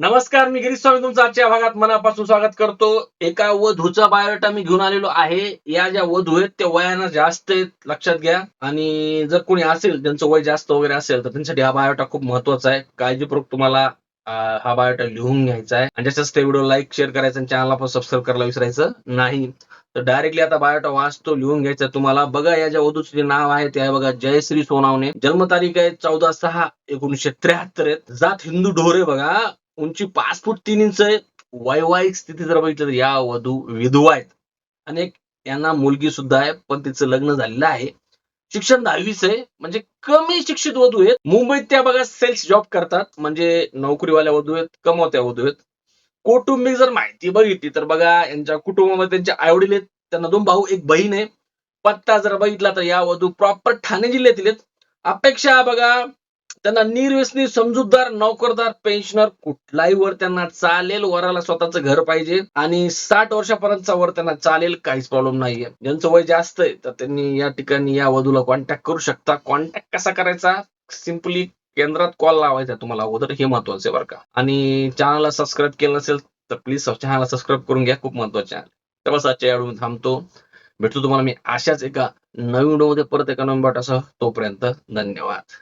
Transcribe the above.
नमस्कार मी गिरीश स्वामी तुमचं आजच्या भागात मनापासून स्वागत करतो. एका वधूचा बायोडाटा मी घेऊन आलेलो आहे. या ज्या वधू आहेत त्या वयानं जास्त आहेत लक्षात घ्या. आणि जर कोणी असेल ज्यांचं वय जास्त वगैरे असेल तर त्यांच्यासाठी हा बायोटा खूप महत्त्वाचा आहे. काळजीपूर्वक तुम्हाला हा बायोटा लिहून घ्यायचा आहे. आणि जास्तीत ते व्हिडिओ लाईक शेअर करायचा आणि चॅनलला पण सबस्क्राईब करायला विसरायचं नाही. तर डायरेक्टली आता बायोटा वाचतो लिहून घ्यायचा तुम्हाला. बघा या ज्या वधूचं जे नाव आहे ते आहे बघा जयश्री सोनावणे. जन्मतारीख आहे चौदा सहा एकोणीसशे त्र्याहत्तर. आहेत जात हिंदू ढोरे बघा. उंची पाच फूट तीन इंच आहे. वैवाहिक स्थिती जर बघितलं तर या वधू विधवा आहेत. आणि यांना मुलगी सुद्धा आहे पण तिचं लग्न झालेलं आहे. शिक्षण दहावीच आहे म्हणजे कमी शिक्षित वधू आहेत. मुंबईत त्या बघा सेल्स जॉब करतात म्हणजे नोकरीवाल्या वधू आहेत कमवत्या वधू आहेत. कौटुंबिक जर माहिती बघितली तर बघा यांच्या कुटुंबामध्ये त्यांचे आईवडील आहेत त्यांना दोन भाऊ एक बहीण आहे. पत्ता जर बघितला तर या वधू प्रॉपर ठाणे जिल्ह्यातील आहेत. अपेक्षा बघा त्यांना निर्व्यसनी समजूतदार नोकरदार पेन्शनर कुठलाही वर त्यांना चालेल. वराला स्वतःचं घर पाहिजे. आणि साठ वर्षापर्यंतचा वर त्यांना चालेल काहीच प्रॉब्लेम नाहीये. ज्यांचं वय जास्त आहे तर त्यांनी या ठिकाणी या वधूला कॉन्टॅक्ट करू शकता. कॉन्टॅक्ट कसा करायचा? सिम्पली केंद्रात कॉल लावायचा तुम्हाला अगोदर. हे महत्वाचं आहे बरं का. आणि चॅनलला सबस्क्राईब केलं नसेल तर प्लीज चॅनलला सबस्क्राईब करून घ्या. खूप महत्त्वाचे आहे. तर बस आजच्या यावेळी थांबतो. भेटतो तुम्हाला मी अशाच एका नवीन व्हिडिओमध्ये. परत एका नवीन असं तोपर्यंत धन्यवाद.